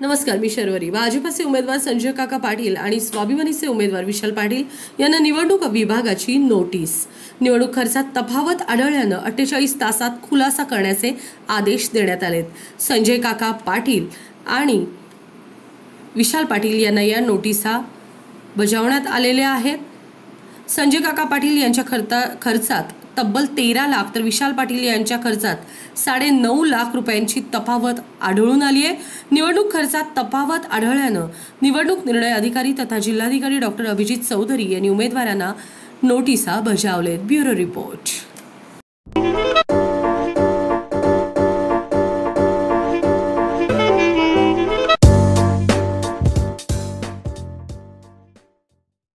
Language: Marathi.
नमस्कार मी शर्वरी. भाजपचे उमेदवार संजय काका पाटील आणि स्वाभिमानीचे उमेदवार विशाल पाटील यांना निवडणूक विभागाची नोटीस. निवडणूक खर्चात तफावत आढळल्यानं अठ्ठेचाळीस तासात खुलासा करण्याचे आदेश देण्यात आलेत. संजय काका पाटील आणि विशाल पाटील यांना या नोटिसा बजावण्यात आलेल्या आहेत. संजय काका पाटील यांच्या खर्चा खर्चात तब्बल तेरा लाख तर विशाल पाटील यांच्या खर्चात साडे नऊ लाख रुपयांची तफावत आढळून आली आहे. निवडणूक खर्चात तफावत आढळल्यानं निवडणूक निर्णय अधिकारी तथा जिल्हाधिकारी डॉक्टर अभिजित चौधरी यांनी उमेदवारांना नोटिसा बजावलेत. Bureau report.